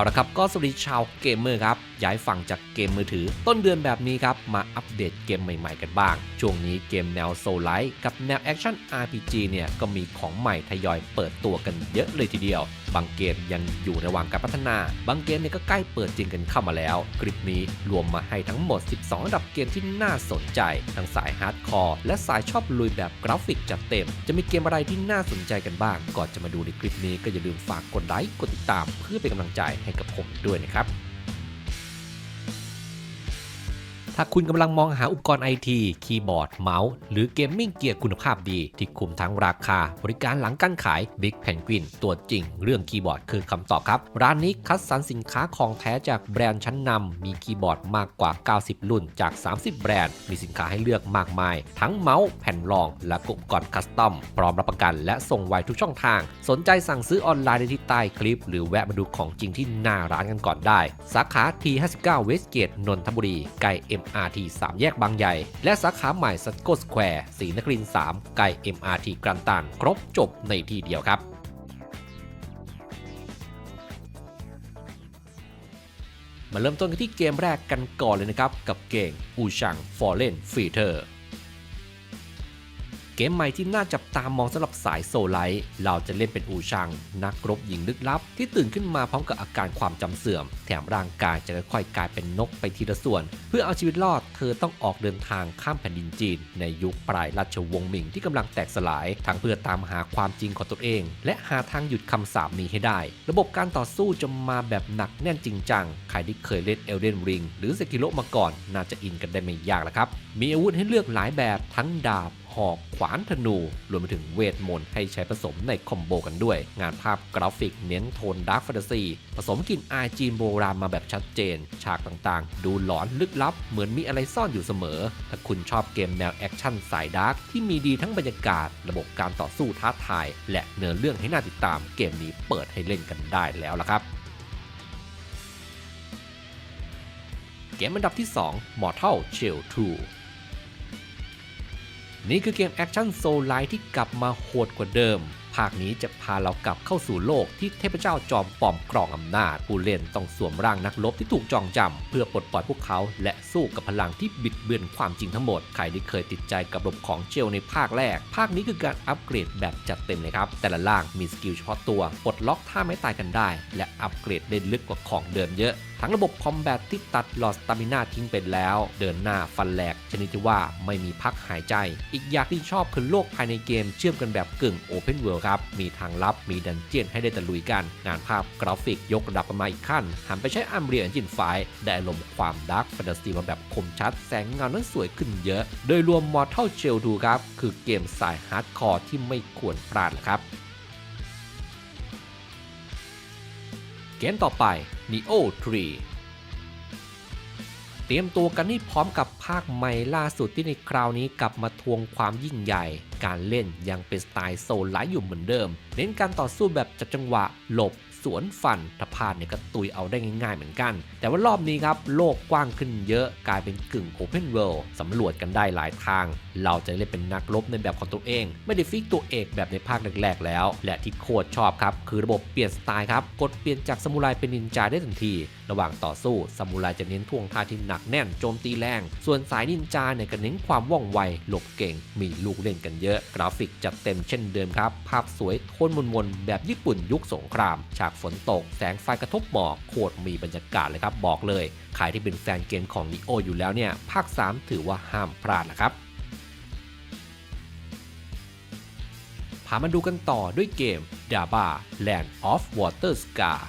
เอาละครับก็สวัสดีชาวเกมเมอร์ครับ ย้ายฝั่งจากเกมมือถือ ต้นเดือนแบบนี้ครับ มาอัปเดตเกมใหม่ๆกันบ้าง ช่วงนี้เกมแนวโซลไลท์กับแนวแอคชั่น RPG เนี่ย ก็มีของใหม่ทยอยเปิดตัวกันเยอะเลยทีเดียว บางเกมยังอยู่ระหว่างการพัฒนา บางเกมเนี่ยก็ใกล้เปิดจริงกันเข้ามาแล้ว คลิปนี้รวมมาให้ทั้งหมด 12ดับเกมที่น่าสนใจ ทั้งสายฮาร์ดคอร์และสายชอบลุยแบบกราฟิกจัดเต็ม จะมีเกมอะไรที่น่าสนใจกันบ้าง ก่อนจะมาดูในคลิปนี้ก็อย่าลืมฝากกดไลค์กดติดตามเพื่อเป็นกำลังใจให้กับผมด้วยนะครับ ถ้าคุณกำลังมองหาอุปกรณ์ไอทีคีย์บอร์ด เมาส์ หรือเกมมิ่งเกียร์คุณภาพดี ที่คุ้มทั้งราคา บริการหลังการขาย Big Penguin ตัวจริง เรื่องคีย์บอร์ดคือคำตอบครับ ร้านนี้คัดสรรสินค้าของแท้จากแบรนด์ชั้นนำมีคีย์บอร์ดมากกว่า 90 รุ่นจาก 30 แบรนด์ มีสินค้าให้เลือกมากมาย ทั้งเมาส์แผ่นรอง และอุปกรณ์คัสตอมพร้อมรับประกัน และส่งไวทุกช่องทาง สนใจสั่งซื้อออนไลน์ได้ที่ใต้คลิป หรือแวะมาดูของจริงที่หน้าร้านกันก่อนได้ สาขา T59 Westgate นนทบุรีใกล้ MRT 3 แยกบางใหญ่ และสาขาใหม่ซัตโกสแควร์สีนครินทร์3ใกล้ MRT กรันตันครบจบในที่เดียวครับมาเริ่มต้นกันที่เกมแรกกันก่อนเลยนะครับ กับเกมอูชังฟอร์เรนฟีเตอร์ กมใหม่ที่น่าจับตามองสำหรับสายโซลไลท์เราจะเล่นเป็นอูชัง นักรบหญิงลึกลับ ที่ตื่นขึ้นมาพร้อมกับอาการความจำเสื่อม แถมร่างกายจะค่อยๆกลายเป็นนกไปทีละส่วน เพื่อเอาชีวิตรอด เธอต้องออกเดินทางข้ามแผ่นดินจีน ในยุคปลายราชวงศ์หมิงที่กำลังแตกสลายทั้งเพื่อตามหาความจริงของตนเอง และหาทางหยุดคำสาปนี้ให้ได้ ระบบการต่อสู้จะมาแบบหนักแน่นจริงจังใครที่เคยเล่นเอลเดนริงหรือเซกิโ o มาก่อน น่าจะอินกันได้ไม่ยากแล้วครับมีอาวุธให้เลือกหลายแบบทั้งดาบ หอกขวานธนู รวมไปถึงเวทมนต์ให้ใช้ผสมในคอมโบกันด้วย งานภาพกราฟิกเน้นโทนดาร์ f แฟนตาซีผสมกลิ่นอายจีนโบราณมาแบบชัดเจน ฉากต่างๆ ดูหลอนลึกลับ เหมือนมีอะไรซ่อนอยู่เสมอ ถ้าคุณชอบเกมแนวแอคชั่นสายดาร์กที่มีดีทั้งบรรยากาศ ระบบการต่อสู้ท้าทาย และเนื้อเรื่องให้น่าติดตาม เกมนี้เปิดให้เล่นกันได้แล้วล่ะครับเกมอันดับที่ 2 Mortal Shell 2 นี่คือเกมแอคชั่นโซลไลท์ที่กลับมาโหดกว่าเดิม ภาคนี้จะพาเรากลับเข้าสู่โลกที่เทพเจ้าจอมปลอมกรองอำนาจ ผู้เล่นต้องสวมร่างนักรบที่ถูกจองจำเพื่อปลดปล่อยพวกเขา และสู้กับพลังที่บิดเบือนความจริงทั้งหมด ใครที่เคยติดใจกับระบบของเจลในภาคแรก ภาคนี้คือการอัปเกรดแบบจัดเต็มเลยครับ แต่ละล่างมีสกิลเฉพาะตัวปลดล็อกท่าไม้ตายกันได้ และอัปเกรดได้ลึกกว่าของเดิมเยอะ ทั้งระบบคอมแบทที่ตัดหลอดสตามินาทิ้งไปแล้ว เดินหน้าฟันแหลกชนิดที่ว่าไม่มีพักหายใจ อีกอย่างที่ชอบคือโลกภายในเกมเชื่อมกันแบบกึ่งโอเพนเวิลด์ครับ มีทางลับมีดันเจียนให้ได้ตะลุยกัน งานภาพกราฟิกยกระดับกันมาอีกขั้น หันไปใช้อัมเรียนจินไฟได้อารมณ์ความดาร์กแฟนตาซีมาแบบคมชัด แสงเงานั้นสวยขึ้นเยอะ โดยรวม Mortal Shell 2ครับคือเกมสายฮาร์ดคอร์ที่ไม่ควรพลาดครับ เกมต่อไป Neo 3 เตรียมตัวกันให้พร้อมกับภาคใหม่ล่าสุดที่ในคราวนี้กลับมาทวงความยิ่งใหญ่ การเล่นยังเป็นสไตล์โซลไลท์อยู่เหมือนเดิม เน้นการต่อสู้แบบจับจังหวะ หลบ สวนฟันถ้าพลาดเนี่ยก็ตุยเอาได้ง่ายๆเหมือนกัน แต่ว่ารอบนี้ครับโลกกว้างขึ้นเยอะกลายเป็นกึ่ง Open World สำรวจกันได้หลายทาง เราจะเล่นเป็นนักรบในแบบของตัวเอง ไม่ได้ฟิกตัวเอกแบบในภาคแรกๆแล้ว และที่โคตรชอบครับ คือระบบเปลี่ยนสไตล์ครับกดเปลี่ยนจากซามูไรเป็นนินจาได้ทันที ระหว่างต่อสู้ซามูไรจะเน้นท่วงท่าที่หนักแน่นโจมตีแรง ส่วนสายนินจาเนี่ยก็เน้นความว่องไวหลบเก่ง มีลูกเล่นกันเยอะ กราฟิกจัดเต็มเช่นเดิมครับภาพสวยโทนมนๆแบบญี่ปุ่นยุคสงครามฉากฝนตก แสงไฟกระทบหมอกโคตรมีบรรยากาศเลยครับ บอกเลย ใครที่เป็นแฟนเกมของนิโออยู่แล้วเนี่ย ภาค 3 ถือว่าห้ามพลาดนะครับพามาดูกันต่อด้วยเกม Daba Land of Water Scar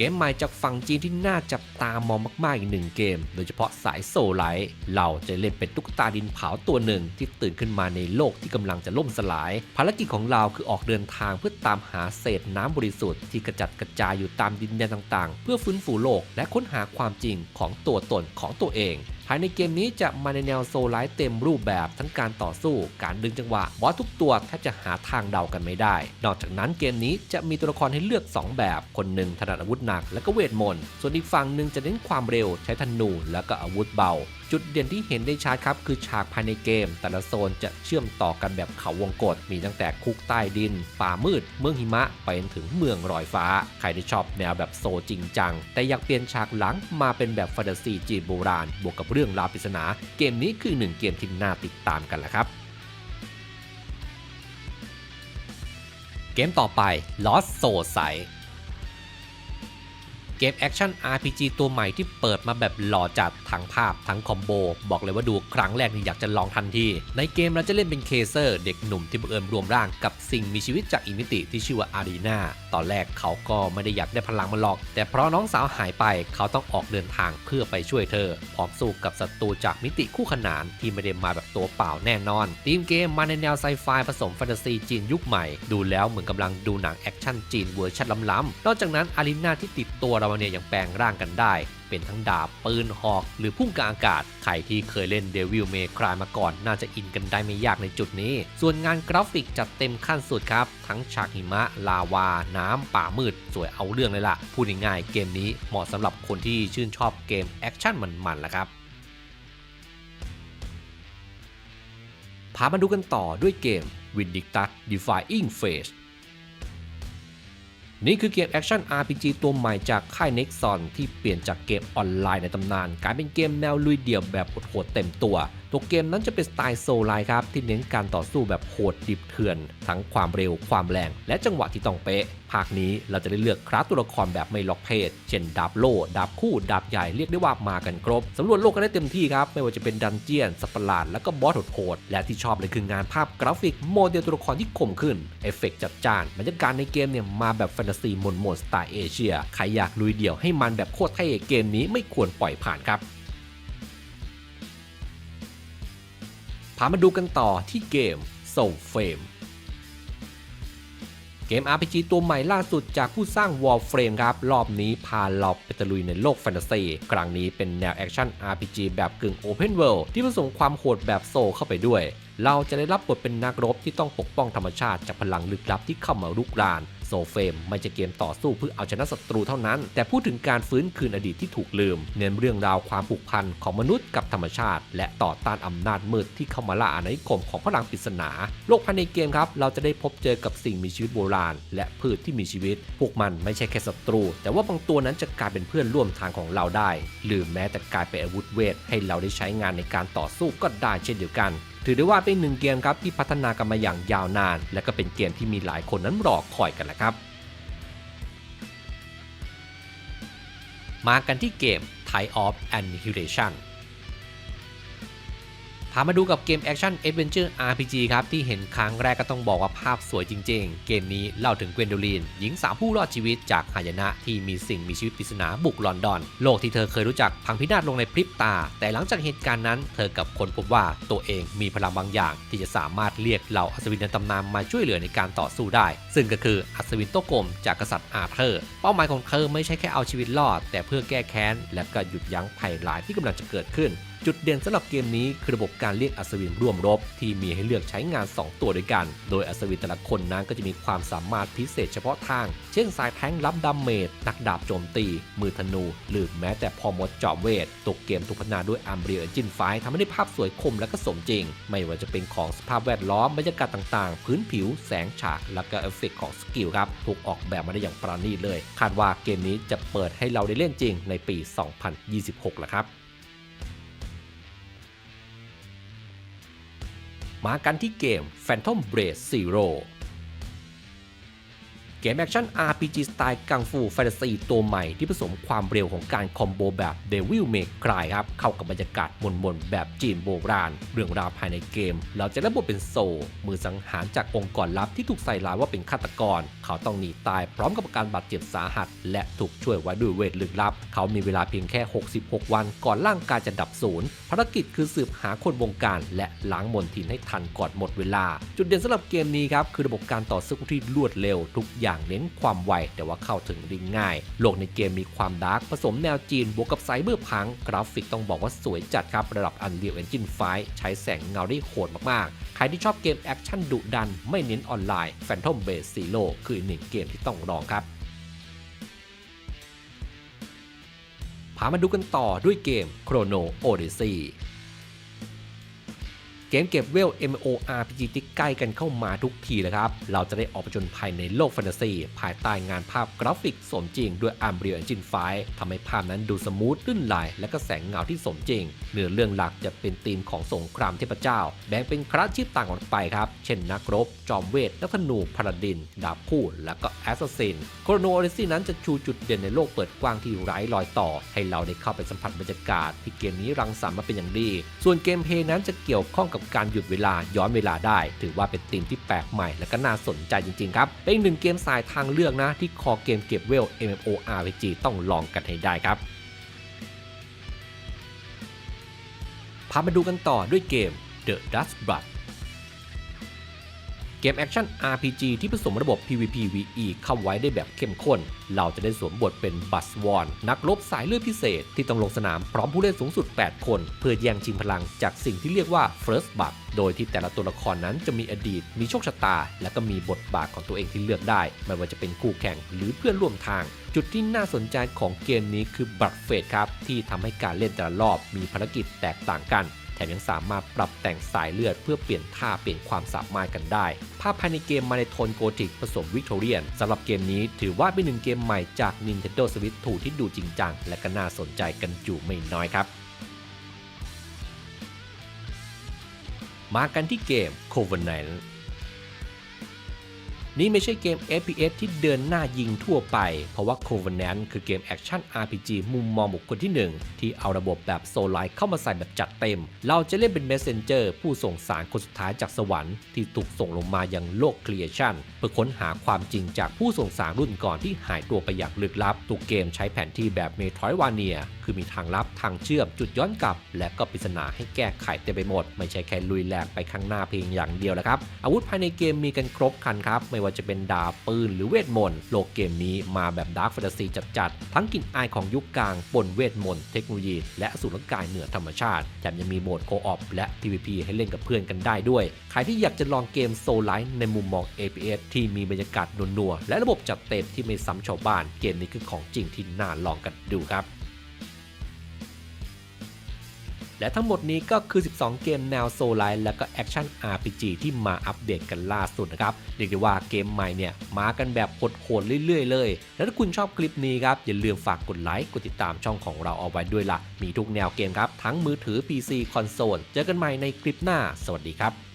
กมใหม่จากฝั่งจีนที่น่าจับตามองมาก ๆ อีกหนึ่งเกม โดยเฉพาะสายโซลไลท์เราจะเล่นเป็นตุ๊กตาดินเผาตัวหนึ่งที่ตื่นขึ้นมาในโลกที่กำลังจะล่มสลาย ภารกิจของเราคือออกเดินทางเพื่อตามหาเศษน้ำบริสุทธิ์ที่กระจัดกระจายอยู่ตามดินแดนต่าง ๆ เพื่อฟื้นฟูโลกและค้นหาความจริงของตัวตนของตัวเองายในเกมนี้จะมาในแนวโซลไลท์เต็มรูปแบบทั้งการต่อสู้ การดึงจังหวะบอสทุกตัวแทบจะหาทางเดากันไม่ได้ นอกจากนั้นเกมนี้จะมีตัวละครให้เลือก 2 แบบ คนหนึ่งถนัดอาวุธหนักและก็เวทมนต์ ส่วนอีกฝั่งหนึ่งจะเน้นความเร็วใช้ธนูและก็อาวุธเบา จุดเด่นที่เห็นได้ชัดครับคือฉากภายในเกม แต่ละโซนจะเชื่อมต่อกันแบบเขาวงกฏมีตั้งแต่คุกใต้ดิน ป่ามืด เมืองหิมะไปจนถึงเมืองลอยฟ้า ใครที่ชอบแนวแบบโซจริงจัง แต่อยากเปลี่ยนฉากหลังมาเป็นแบบแฟนตาซีจีนโบราณ บวกกับเรื่องราวปริศนา เกมนี้คือหนึ่งเกมที่น่าติดตามกันแหละครับเกมต่อไป Lost Soul Sight เกมแอคชั่น RPG ตัวใหม่ที่เปิดมาแบบหล่อจัดทั้งภาพทั้งคอมโบ บอกเลยว่าดูครั้งแรกนี่อยากจะลองทันที ในเกมเราจะเล่นเป็นเคเซอร์ เด็กหนุ่มที่บังเอิญรวมร่างกับสิ่งมีชีวิตจากอีกมิติที่ชื่อว่าอารีนาตอนแรกเขาก็ไม่ได้อยากได้พลังมันหรอก แต่เพราะน้องสาวหายไปเขาต้องออกเดินทางเพื่อไปช่วยเธอ พร้อมสู้กับศัตรูจากมิติคู่ขนานที่ไม่ได้มาแบบตัวเปล่าแน่นอนทีมเกมมาในแนวไซไฟผสมแฟนตาซีจีนยุคใหม่ ดูแล้วเหมือนกำลังดูหนังแอคชั่นจีนเวอร์ชันล้ำๆนอกจากนั้นอารีนาที่ติดตัวเราเนี่ยยังแปลงร่างกันได้ เป็นทั้งดาบปืนหอก หรือพุ่งกลางอากาศ ใครที่เคยเล่นเดวิลเมครายมาก่อน น่าจะอินกันได้ไม่ยากในจุดนี้ ส่วนงานกราฟิกจัดเต็มขั้นสุดครับ ทั้งฉากหิมะ ลาวา น้ำป่ามืด สวยเอาเรื่องเลยล่ะ พูดง่ายๆเกมนี้เหมาะสำหรับคนที่ชื่นชอบเกมแอคชั่นมันๆล่ะครับพามาดูกันต่อด้วยเกม Vindictus Defying Fate นี่คือเกมแอคชั่น RPG ตัวใหม่จากค่าย Nexon ที่เปลี่ยนจากเกมออนไลน์ในตำนานกลายเป็นเกมแนวลุยเดี่ยวแบบโหดเต็มตัว ตัวเกมนั้นจะเป็นสไตล์โซลไลน์ครับที่เน้นการต่อสู้แบบโหดดิบเถื่อน ทั้งความเร็วความแรง และจังหวะที่ต้องเป๊ะ ภาคนี้เราจะได้เลือกคราฟตัวละครแบบไม่ล็อกเพศ เช่นดาบโล่ดาบคู่ ดาบใหญ่เรียกได้ว่ามากันครบ สำรวจโลกกันได้เต็มที่ครับ ไม่ว่าจะเป็นดันเจียนสัตว์ประหลาดแล้วก็บอสโหดๆและที่ชอบเลยคืองานภาพกราฟิกโมเดลตัวละครที่คมขึ้นเอฟเฟกต์จัดจ้านบรรยากาศในเกมเนี่ยมาแบบแฟนตาซีมนมนสไตล์เอเชียใครอยากลุยเดี่ยวให้มันแบบโคตรเท่เกมนี้ไม่ควรปล่อยผ่านครับ พามาดูกันต่อที่เกม Soul Flame เกม RPG ตัวใหม่ล่าสุดจากผู้สร้าง Warframe ครับ รอบนี้พาเราไปตะลุยในโลกแฟนตาซีครั้งนี้เป็นแนวแอคชั่น RPG แบบกึ่ง Open World ที่ผสมความโหดแบบโซเข้าไปด้วย เราจะได้รับบทเป็นนักรบที่ต้องปกป้องธรรมชาติจากพลังลึกลับที่เข้ามารุกราน โซเฟมไม่ใช่เกมต่อสู้เพื่อเอาชนะศัตรูเท่านั้น แต่พูดถึงการฟื้นคืนอดีตที่ถูกลืม เน้นเรื่องราวความผูกพันของมนุษย์กับธรรมชาติ และต่อต้านอำนาจมืดที่เข้ามาล่าอาณานิคมของพลังปริศนา โลกภายในเกมครับ เราจะได้พบเจอกับสิ่งมีชีวิตโบราณ และพืชที่มีชีวิต พวกมันไม่ใช่แค่ศัตรู แต่ว่าบางตัวนั้นจะกลายเป็นเพื่อนร่วมทางของเราได้ หรือแม้แต่กลายเป็นอาวุธเวทให้เราได้ใช้งานในการต่อสู้ก็ได้เช่นเดียวกัน ถือได้ว่าเป็นหนึ่งเกมครับที่พัฒนากันมาอย่างยาวนาน และก็เป็นเกมที่มีหลายคนนั้นรอคอยกันแหละครับ มากันที่เกม Type of Annihilation พามาดูกับเกมแอคชั่นเอเวนเจอร์ RPG ครับ ที่เห็นครั้งแรกก็ต้องบอกว่าภาพสวยจริงๆ เกมนี้เล่าถึงเกวนโดลีน หญิงสาวผู้รอดชีวิตจากหายนะที่มีสิ่งมีชีวิตปริศนาบุกลอนดอน โลกที่เธอเคยรู้จักพังพินาศลงในพริบตา แต่หลังจากเหตุการณ์นั้น เธอกับคนพบว่าตัวเองมีพลังบางอย่าง ที่จะสามารถเรียกเหล่าอัศวินในตำนานมาช่วยเหลือในการต่อสู้ได้ ซึ่งก็คืออัศวินโตกลมจากกษัตริย์อาเธอร์เป้าหมายของเธอไม่ใช่แค่เอาชีวิตรอด แต่เพื่อแก้แค้นและก็หยุดยั้งภัยร้ายที่กำลังจะเกิดขึ้น จุดเด่นสำหรับเกมนี้คือระบบการเรียกอัศวินร่วมรบ ที่มีให้เลือกใช้งาน 2 ตัวด้วยกัน โดยอัศวินแต่ละคนนั้นก็จะมีความสามารถพิเศษเฉพาะทาง เช่นสายแทงรับดาเมจนักดาบโจมตี มือธนู หรือแม้แต่พอมดจอมเวทตัวเกมถูกพัฒนาด้วย Unreal Engine 5ทำให้ได้ภาพสวยคมและก็สมจริง ไม่ว่าจะเป็นของสภาพแวดล้อมบรรยากาศต่างๆ พื้นผิว แสงฉากและก็เอฟเฟกต์ของสกิลครับถูกออกแบบมาได้อย่างประณีตเลย คาดว่าเกมนี้จะเปิดให้เราได้เล่นจริงในปี 2026ละครับ มากันที่เกม Phantom Blade Zero เกมแอคชั่น RPG สไตล์กังฟูแฟนตาซีตัวใหม่ที่ผสมความเร็วของการคอมโบแบบ Devil May Cry ครับ เข้ากับบรรยากาศมนๆ แบบจีนโบราณ เรื่องราวภายในเกม เราจะรับบทเป็นโซ มือสังหารจากองค์กรลับที่ถูกใส่ร้ายว่าเป็นฆาตกร เขาต้องหนีตายพร้อมกับอาการบาดเจ็บสาหัส และถูกช่วยไว้ด้วยเวทลึกลับ เขามีเวลาเพียงแค่ 66 วัน ก่อนร่างกายจะดับสูญภารกิจคือสืบหาคนวงการ และล้างมนทินให้ทันก่อนหมดเวลา จุดเด่นสำหรับเกมนี้ครับคือระบบการต่อสู้ที่รวดเร็วทุกอย่างเน้นความไว แต่ว่าเข้าถึงได้ง่าย โลกในเกมมีความดาร์กผสมแนวจีนบวกกับไซเบอร์พังกราฟิกต้องบอกว่าสวยจัดครับระดับ Unreal Engine 5 ใช้แสงเงาได้โหดมากๆ ใครที่ชอบเกมแอคชั่นดุดันไม่เน้นออนไลน์ Phantom Blade Zero คืออีกหนึ่งเกมที่ต้องลองครับพามาดูกันต่อด้วยเกม Chrono Odyssey เกมเก็บเวล MMORPG ที่ใกล้กันเข้ามาทุกทีเลยครับ เราจะได้ออกไปจนภายในโลกแฟนตาซี ภายใต้งานภาพกราฟิกสมจริงด้วย Unreal Engine 5ทำให้ภาพนั้นดูสมูทลื่นไหลและก็แสงเงาที่สมจริง เนื้อเรื่องหลักจะเป็นธีมของสงครามเทพเจ้า แบ่งเป็นคราชีพต่างออกไปครับ เช่นนักรบ จอมเวท นักธนูพาราดิน ดาบคู่ และก็แอสซัสซินโครโนโอริซีนั้นจะชูจุดเด่นในโลกเปิดกว้างที่ไร้รอยต่อ ให้เราได้เข้าไปสัมผัสบรรยากาศ ที่เกมนี้รังสรรค์มาเป็นอย่างดี ส่วนเกมเพย์นั้นจะเกี่ยวข้องกับการหยุดเวลาย้อนเวลาได้ ถือว่าเป็นธีมที่แปลกใหม่และก็น่าสนใจจริงๆครับ เป็นอีกหนึ่งเกมสายทางเลือกนะ ที่คอเกมเก็บเวล MMORPG ต้องลองกันให้ได้ครับพามาดูกันต่อด้วยเกม The Dust Blood เกมแอคชั่น RPG ที่ผสมระบบ PVP VE เข้าไว้ได้แบบเข้มข้น เราจะได้สวมบทเป็นบัสวอนนักรบสายเลือดพิเศษ ที่ต้องลงสนามพร้อมผู้เล่นสูงสุด 8 คน เพื่อแย่งชิงพลังจากสิ่งที่เรียกว่า First Blood โดยที่แต่ละตัวละครนั้นจะมีอดีต มีโชคชะตา และก็มีบทบาทของตัวเองที่เลือกได้ ไม่ว่าจะเป็นคู่แข่งหรือเพื่อนร่วมทาง จุดที่น่าสนใจของเกมนี้คือบัตเฟสครับที่ทำให้การเล่นแต่ละรอบมีภารกิจแตกต่างกัน มยังสามารถปรับแต่งสายเลือดเพื่อเปลี่ยนท่าเปลี่ยนความสามารถกันได้ ภาพภายในเกมมาในโทนโกธิกผสมวิกตอเรียนสำหรับเกมนี้ถือว่าเป็นหนึ่งเกมใหม่จาก Nintendo Switch 2ที่ดูจริงจัง และก็น่าสนใจกันอยู่ไม่น้อยครับ มากันที่เกม Covenant นี่ไม่ใช่เกม FPS ที่เดินหน้ายิงทั่วไป เพราะว่า Covenant คือเกมแอคชั่น RPG มุมมองบุคคลที่ 1 ที่เอาระบบแบบโซลไลท์เข้ามาใส่แบบจัดเต็ม เราจะเล่นเป็น Messenger ผู้ส่งสารคนสุดท้ายจากสวรรค์ที่ถูกส่งลงมายังโลก Creation เพื่อค้นหาความจริงจากผู้ส่งสารรุ่นก่อนที่หายตัวไปอย่างลึกลับตัวเกมใช้แผนที่แบบเมทรอยวาเนีย คือมีทางลับทางเชื่อมจุดย้อนกลับ และก็ปริศนาให้แก้ไขเต็มไปหมด ไม่ใช่แค่ลุยแหลกไปข้างหน้าเพียงอย่างเดียวนะครับอาวุธภายในเกมมีกันครบครันครับไม่ว่าจะเป็นดาบปืนหรือเวทมนต์โลกเกมนี้มาแบบดาร์กแฟนตาซีจัดๆ ทั้งกลิ่นอายของยุคกลางปนเวทมนต์เทคโนโลยี และสูรกายเหนือธรรมชาติแถมยังมีโหมดโคออปและ PVP ให้เล่นกับเพื่อนกันได้ด้วย ใครที่อยากจะลองเกมโซลไลท์ในมุมมอง APS ที่มีบรรยากาศนัวๆและระบบจัดเต็มที่ไม่ซ้ำชาวบ้านเกมนี้คือของจริงที่น่าลองกันดูครับ และทั้งหมดนี้ก็คือ 12 เกมแนวโซลไลท์และก็แอคชั่น RPG ที่มาอัปเดตกันล่าสุดนะครับ เรียกได้ว่าเกมใหม่เนี่ย มากันแบบโหดๆเรื่อยๆเลย และถ้าคุณชอบคลิปนี้ครับ อย่าลืมฝากกดไลค์ กดติดตามช่องของเราเอาไว้ด้วยละ่ะ มีทุกแนวเกมครับ ทั้งมือถือ PC คอนโซล เจอกันใหม่ในคลิปหน้า สวัสดีครับ